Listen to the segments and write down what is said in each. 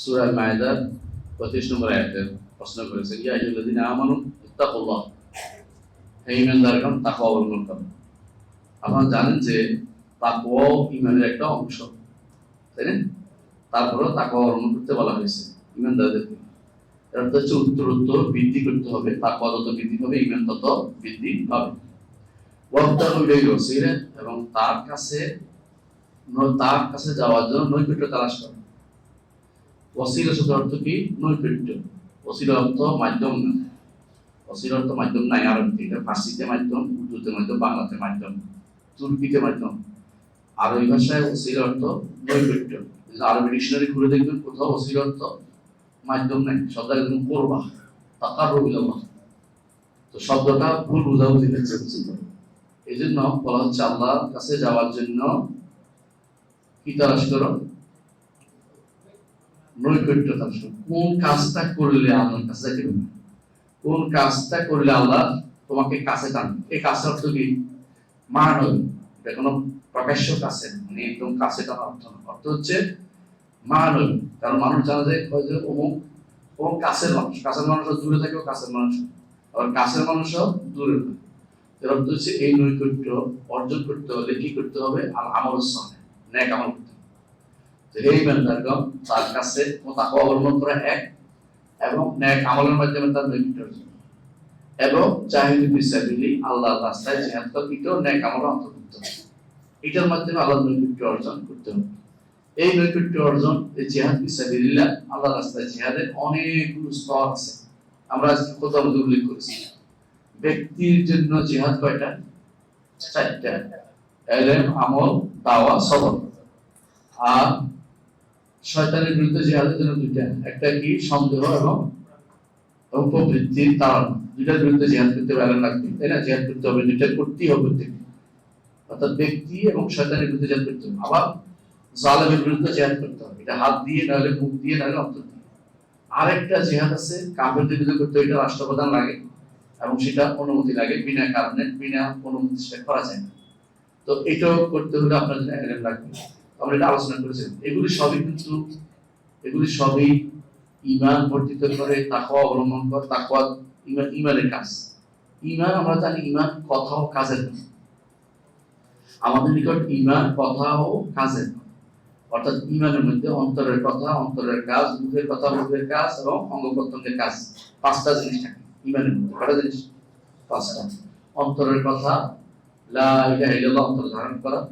সূরা মায়দার 25 নম্বর আয়াতে প্রশ্ন ইয়া আইয়ুহাল্লাযীনা আমানু ইত্তাকুল্লাহ। হে তাকওয়া অবলম্বন করুন আপনারা জানেন যে তাকওয়াও ঈমানের একটা অংশ, তাই না? তাকওয়া অবলম্বন করতে বলা হয়েছে এর অর্থ হচ্ছে উত্তর উত্তর বৃদ্ধি করতে হবে। তাকওয়া যত বৃদ্ধি হবে ঈমান তত বৃদ্ধি পাবে। ওয়াবতাগু ইলাইহি ওয়াসিলা, এবং তার কাছে তার কাছে যাওয়ার জন্য নৈকট্য তালাশ করে। ওসিলা শব্দের অর্থ কি নৈকট্য ওসিলা অর্থ মাধ্যম না। ওসিলা অর্থ মাধ্যম নাই আরবিতে। এটা ফার্সিতে মাধ্যম, উর্দুতে মাধ্যম, বাংলাতে মাধ্যম, তুর্কিতে মাধ্যম। আরবি ভাষায় ওসিলা অর্থ নৈকট্য যদি আরবি ডিকশনারি খুলে দেখবেন, কোথাও ওসিলা অর্থ মাধ্যম নাই। শব্দ একদম করবা তাকার রবিল্লাহ তো শব্দটা ভুল বুঝাবুঝি হচ্ছে বুঝছেন তো? এই জন্য বলা হচ্ছে, আল্লাহর কাছে যাওয়ার জন্য কি তালাশ করো? নৈকট্য তালাশ কোন কাজটা করলে আল্লাহর কাছে পারবে কোন কাজটা করলে আল্লাহ তোমাকে কাছে টানবে? এই অর্থ কি? মানব, এটা কোনো প্রকাশ্য কাছে মানে একদম কাছে টানা অর্থ অর্থ হচ্ছে মানব। কারণ মানুষ জানা যায় যে অমুক কাছের মানুষ। কাছের মানুষও দূরে থাকে, কাছের মানুষ আবার কাছের মানুষও দূরে থাকে। অর্থ হচ্ছে এই নৈকট্য অর্জন করতে হলে কি করতে হবে? আর আমল সনে ন্যাক আমল করতে তার কাছে তাকে অবলম্বন এক এবং আমলের মাধ্যমে তার এবং আল্লাহ রাস্তায় জিহাদ আমল অন্তর্ভুক্ত। এটার মাধ্যমে আল্লাহ অর্জন করতে হবে। এই অর্জন, এই জিহাদ আল্লাহ রাস্তায় জিহাদের অনেকগুলো স্তর আছে। আমরা আজকে কোথাও উল্লেখ করেছি। ব্যক্তির জন্য জিহাদ কয়টা? চারটা। এলেম, আমল, দাওয়া আর শয়তানের বিরুদ্ধে জিহাদের জন্য দুইটা একটা কি? সন্দেহ এবং দুইটার বিরুদ্ধে জিহাদ করতে লাগবে তাই না? জিহাদ করতে হবে দুইটা করতেই হবে প্রত্যেকে অর্থাৎ ব্যক্তি এবং শয়তানের বিরুদ্ধে জিহাদ করতে হবে। আবার জালেমের বিরুদ্ধে জিহাদ করতে হবে। এটা হাত দিয়ে নাহলে মুখ দিয়ে নাহলে অন্তর দিয়ে। আরেকটা জিহাদ আছে কাফেরদের বিরুদ্ধে করতে হবে, এটা রাষ্ট্রপ্রধান লাগে এবং সেটা অনুমতি লাগে বিনা কারণে বিনা অনুমতি সেটা করা যায় না। তো এটাও করতে হলে আপনার জন্য লাগবে। এটা আলোচনা করেছিলাম এগুলি সবই কিন্তু, এগুলি সবই ইমান বর্ধিত করে তাকওয়া অবলম্বন করে, তাকওয়া ইমান ইমানের কাজ। ইমান আমরা জানি ইমান কথা ও কাজের আমাদের নিকট ইমান কথা ও কাজের অর্থাৎ ইমানের মধ্যে অন্তরের কথা, অন্তরের কাজ, মুখের কথা, মুখের কাজ এবং অঙ্গ প্রত্যঙ্গের কাজ। পাঁচটা জিনিস থাকে ইমানের মধ্যে। কটা জিনিস? পাঁচটা। অন্তরের কথা, লা ইলাহা ইল্লাল্লাহ অন্তর ধারণ করা।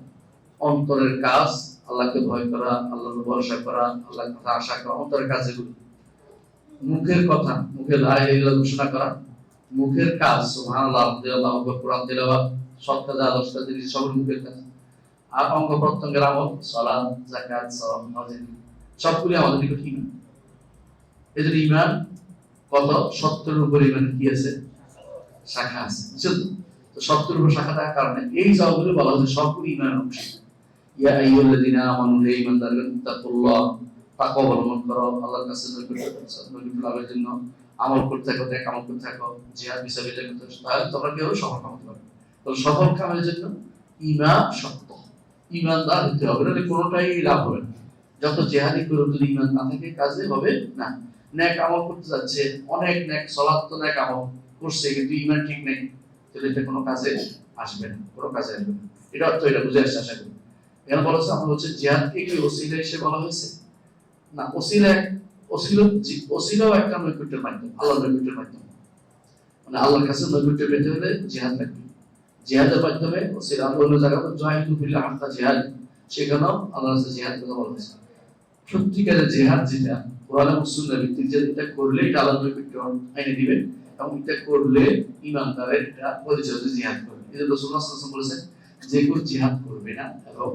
অন্তরের কাজ আল্লাহকে ভয় করা, আল্লাহর ভরসা করা, আল্লাহর কথা আশা করা, অন্তরের কাজ এগুলো মুখের কথা মুখে লা ইলাহা ইল্লাল্লাহ ঘোষণা করা। মুখের কাজ, সুবহানাল্লাহ আলহামদুলিল্লাহ কোরআন তেলাওয়াত সৎ কাজ দশটা জিনিস সব মুখের কাজ। আর অঙ্গ প্রত্যঙ্গের আমল, সালাত, যাকাত হজ সবগুলি আমাদের নিকট ইমান জন্য ইমান কত? সত্তরের উপর ইমান কি আছে? শাখা আছে, বুঝছেন তো? সত্তরের উপর শাখা থাকার কারণে এই সবগুলো বলা হচ্ছে সবগুলি ইমানের অংশ। ইয়া কোনোটাই লাভ হবে না। যত জেহাদি করে যদি ইমান না থাকে, কাজে হবে না। ন্যাক আমল করতে যাচ্ছে, অনেক ন্যাক, সলাৎ তো ন্যাক আমল করছে, কিন্তু ইমান ঠিক নেই। তাহলে কোনো কাজে আসবে না, কোনো কাজে আসবে না। এটা অর্থ, এটা বুঝে আসছে, আশা করি। বলা হচ্ছে কি ওসিলা হিসেবে বলা হয়েছে? না, ওসিলা ওসিলা ওসিলাও একটা মাধ্যম আল্লাহ নৈকট্যের মাধ্যম। মানে আল্লাহর কাছে নৈকট্য পেতে হলে জিহাদ লাগবে। জিহাদের মাধ্যমে ওসিলা অন্য জিহাদ, সেখানেও আল্লাহর কাছে জিহাদ কথা বলা হয়েছে। সত্যিকারের জিহাদ যেটা ভিত্তিক যে এটা এটা আল্লাহ নৈকট্য আইনে দিবেন, এবং এটা করলে ইমানদারের এটা পরিচয় জিহাদ করবে। আলাইহি ওয়াসাল্লাম বলেছেন যে কেউ জিহাদ করবে না, এবং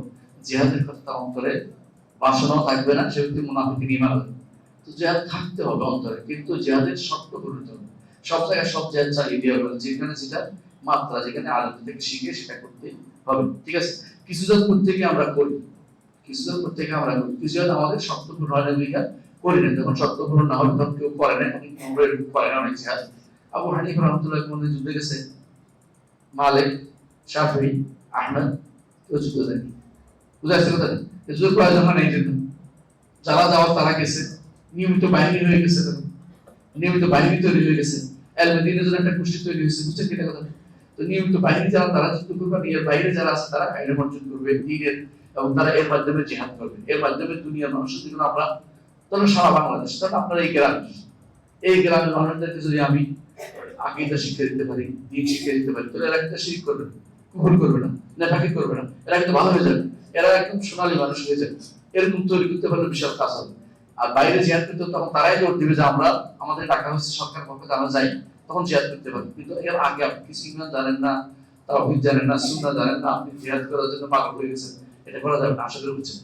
জিহাদের কথা অন্তরে বাসনাও থাকবে না, সে ব্যক্তি মুনাফিকের ইমান তো জিহাদ থাকতে হবে অন্তরে, কিন্তু জেহাদের শক্ত করতে হবে। সব জায়গায় সব জিহাদ চালিয়ে দেওয়া হবে যেখানে যেটা মাত্রা, যেখানে আলোক থেকে শিখে সেটা করতে হবে। ঠিক আছে? কিছু জাত গিয়ে আমরা করি। কিছু জাত গিয়ে আমরা করি। কিছু জাত আমাদের শক্ত গ্রহণের ভূমিকা করি না। যখন শক্ত গ্রহণ না তখন কেউ করে না আমরা করে না অনেক জিহাদ। আবু হানিফা রহমতুল্লাহ যুদ্ধে গেছে, মালিক, শাফি আহমেদ কেউ কথা? প্রয়োজন হয় না এই জন্য যারা যাওয়ার তারা গেছে, নিয়মিত বাহিনী হয়ে গেছে। নিয়মিত বাহিনী তৈরি হয়ে গেছে। জন্য একটা তৈরি হয়েছে, বুঝছেন কথা? তো নিয়মিত বাহিনী যারা, তারা যুদ্ধ করবে বাইরে যারা আছে, তারা আইনের অর্জন করবে, দিনের, এবং তারা এর মাধ্যমে জেহাদ করবে। এর মাধ্যমে দুনিয়ার মানুষের জন্য আমরা ধরুন সারা বাংলাদেশ আপনার এই গ্রাম, এই গ্রামের মানুষদেরকে যদি আমি আকিদা শিক্ষা দিতে পারি, দিন শিক্ষা দিতে পারি, তাহলে এরা কিন্তু শিরিক করবে। না কুকুর করবে না নেফাকি করবে না। এরা কিন্তু ভালো হয়ে যাবে এরা একদম সোনালী মানুষ হয়ে যাবে এরকম তৈরি করতে পারলে বিশাল কাজ হবে। আর বাইরে জিহাদ করতে তখন তারাই জোর দিবে যে আমরা, আমাদের টাকা হচ্ছে সরকার পক্ষে আমরা যাই। তখন জিহাদ করতে পারবে। কিন্তু এর আগে আপনি কিছু ইমান জানেন না তাও জানেন না সুন্দর জানেন না, আপনি জিহাদ করার জন্য পাগল হয়ে গেছেন। এটা করা যাবে না, আশা করে বুঝছেন।